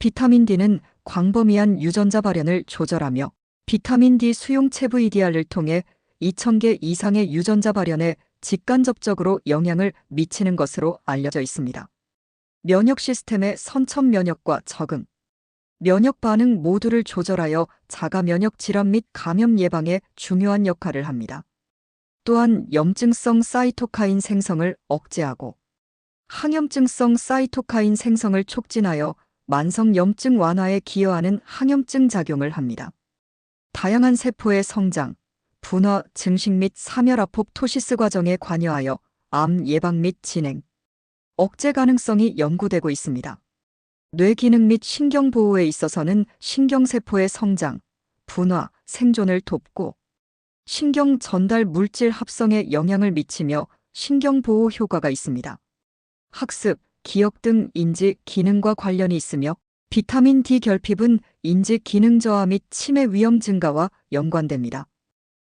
비타민 D는 광범위한 유전자 발현을 조절하며 비타민 D 수용체 VDR을 통해 2,000개 이상의 유전자 발현에 직간접적으로 영향을 미치는 것으로 알려져 있습니다. 면역 시스템의 선천 면역과 적응, 면역 반응 모두를 조절하여 자가 면역 질환 및 감염 예방에 중요한 역할을 합니다. 또한 염증성 사이토카인 생성을 억제하고 항염증성 사이토카인 생성을 촉진하여 만성 염증 완화에 기여하는 항염증 작용을 합니다. 다양한 세포의 성장, 분화, 증식 및 사멸아포토시스 과정에 관여하여 암 예방 및 진행, 억제 가능성이 연구되고 있습니다. 뇌 기능 및 신경 보호에 있어서는 신경세포의 성장, 분화, 생존을 돕고 신경 전달 물질 합성에 영향을 미치며 신경 보호 효과가 있습니다. 학습, 기억 등 인지 기능과 관련이 있으며 비타민 D 결핍은 인지 기능 저하 및 치매 위험 증가와 연관됩니다.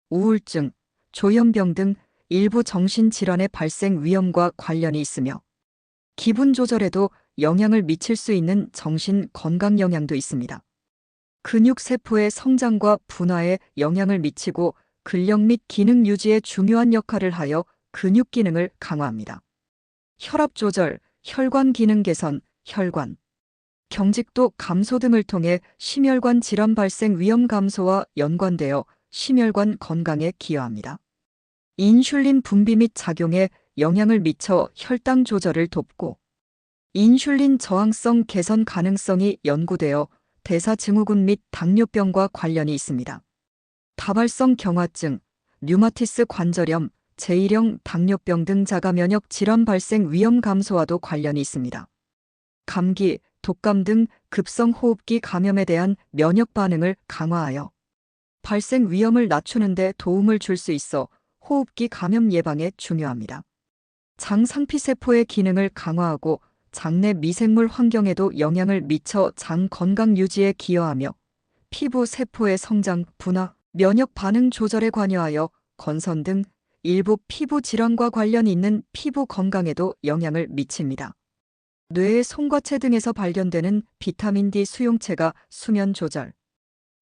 우울증, 조현병 등 일부 정신질환의 발생 위험과 관련이 있으며 기분 조절에도 영향을 미칠 수 있는 정신 건강 영향도 있습니다. 근육 세포의 성장과 분화에 영향을 미치고 근력 및 기능 유지에 중요한 역할을 하여 근육 기능을 강화합니다. 혈압 조절, 혈관 기능 개선, 혈관, 경직도 감소 등을 통해 심혈관 질환 발생 위험 감소와 연관되어 심혈관 건강에 기여합니다. 인슐린 분비 및 작용에 영향을 미쳐 혈당 조절을 돕고 인슐린 저항성 개선 가능성이 연구되어 대사증후군 및 당뇨병과 관련이 있습니다. 다발성 경화증, 류마티스 관절염, 제1형 당뇨병 등 자가 면역 질환 발생 위험 감소와도 관련이 있습니다. 감기, 독감 등 급성 호흡기 감염에 대한 면역 반응을 강화하여 발생 위험을 낮추는 데 도움을 줄 수 있어 호흡기 감염 예방에 중요합니다. 장 상피세포의 기능을 강화하고 장내 미생물 환경에도 영향을 미쳐 장 건강 유지에 기여하며 피부 세포의 성장, 분화, 면역 반응 조절에 관여하여 건선 등 일부 피부 질환과 관련이 있는 피부 건강에도 영향을 미칩니다. 뇌의 송과체 등에서 발견되는 비타민 D 수용체가 수면 조절,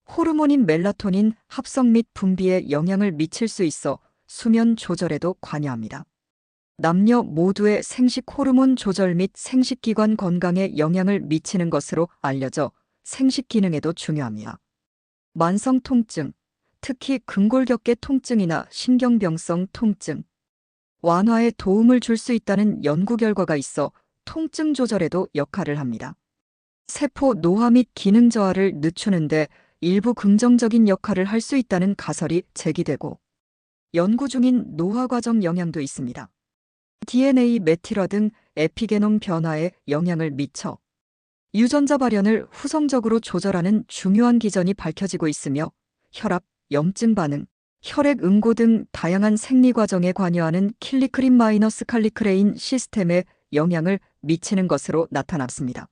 호르몬인 멜라토닌 합성 및 분비에 영향을 미칠 수 있어 수면 조절에도 관여합니다. 남녀 모두의 생식 호르몬 조절 및 생식기관 건강에 영향을 미치는 것으로 알려져 생식 기능에도 중요합니다. 만성 통증, 특히 근골격계 통증이나 신경병성 통증, 완화에 도움을 줄 수 있다는 연구 결과가 있어 통증 조절에도 역할을 합니다. 세포 노화 및 기능 저하를 늦추는데 일부 긍정적인 역할을 할 수 있다는 가설이 제기되고 연구 중인 노화 과정 영향도 있습니다. DNA 메틸화 등 에피게놈 변화에 영향을 미쳐 유전자 발현을 후성적으로 조절하는 중요한 기전이 밝혀지고 있으며 혈압, 염증 반응, 혈액 응고 등 다양한 생리 과정에 관여하는 킬리크린 마이너스 칼리크레인 시스템에 영향을 미치는 것으로 나타났습니다.